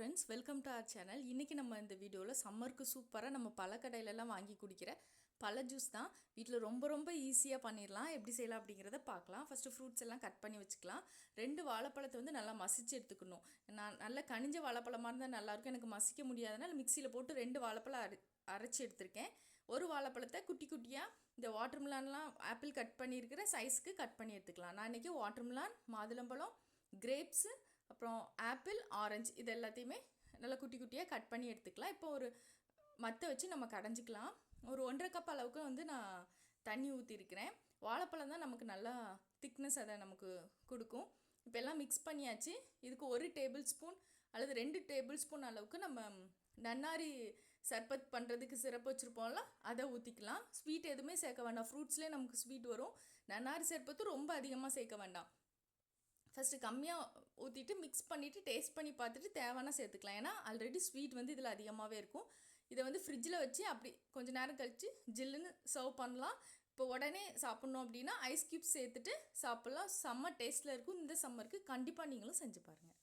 Friends welcome to our channel இன்றைக்கி நம்ம இந்த வீடியோவில் சம்மருக்கு சூப்பராக நம்ம பல கடையிலலாம் வாங்கி குடிக்கிற பழ ஜூஸ் தான். வீட்டில் ரொம்ப ரொம்ப ஈஸியாக பண்ணிடலாம் எப்படி செய்யலாம் அப்படிங்கிறத பார்க்கலாம். ஃபஸ்ட்டு ஃப்ரூட்ஸ் எல்லாம் கட் பண்ணி வச்சுக்கலாம். ரெண்டு வாழைப்பழத்தை வந்து நல்லா மசிச்சு எடுத்துக்கணும். நான் நல்ல கனிஞ்ச வாழைப்பழமாக இருந்தால் நல்லாயிருக்கும் எனக்கு மசிக்க முடியாதனால மிக்சியில் போட்டு ரெண்டு வாழைப்பழம் அரை அரைச்சி எடுத்திருக்கேன். ஒரு வாழைப்பழத்தை குட்டி குட்டியாக இந்த வாட்டர்மிலான்லாம் ஆப்பிள் கட் பண்ணியிருக்கிற சைஸ்க்கு கட் பண்ணி எடுத்துக்கலாம். நான் இன்றைக்கி வாட்டர்மிலான் மாதுளம்பழம் கிரேப்ஸு அப்புறம் ஆப்பிள் ஆரஞ்சு இது எல்லாத்தையுமே நல்லா குட்டி குட்டியாக கட் பண்ணி எடுத்துக்கலாம். இப்போ ஒரு மற்ற வச்சு நம்ம கடைஞ்சிக்கலாம். ஒரு ஒன்றரை கப் அளவுக்கு வந்து நான் தண்ணி ஊற்றிருக்கிறேன் வாழைப்பழம் தான் நமக்கு நல்லா திக்னஸ் அதை நமக்கு கொடுக்கும். இப்போ எல்லாம் மிக்ஸ் பண்ணியாச்சு. இதுக்கு ஒரு டேபிள் ஸ்பூன் அல்லது ரெண்டு டேபிள் ஸ்பூன் அளவுக்கு நம்ம நன்னாரி சர்பத் பண்ணுறதுக்கு சிறப்பு வச்சுருப்போம்ல அதை ஊற்றிக்கலாம் ஸ்வீட் எதுவுமே சேர்க்க வேண்டாம். ஃப்ரூட்ஸ்லேயே நமக்கு ஸ்வீட் வரும். நன்னாரி சர்பத்து ரொம்ப அதிகமாக சேர்க்க வேண்டாம். ஃபஸ்ட்டு கம்மியாக ஊற்றிட்டு மிக்ஸ் பண்ணிவிட்டு டேஸ்ட் பண்ணி பார்த்துட்டு தேவைன்னா சேர்த்துக்கலாம். ஏன்னா ஆல்ரெடி ஸ்வீட் வந்து இதில் அதிகமாகவே இருக்கும். இதை வந்து ஃப்ரிட்ஜில் வச்சு அப்படி கொஞ்ச நேரம் கழித்து ஜில்லுன்னு சர்வ் பண்ணலாம். இப்போ உடனே சாப்பிட்ணும் அப்படின்னா ஐஸ் க்யூப்ஸ் சேர்த்துட்டு சாப்பிட்லாம். செம்ம டேஸ்ட்டில் இருக்கும். இந்த சம்மருக்கு கண்டிப்பாக நீங்களும் செஞ்சு பாருங்கள்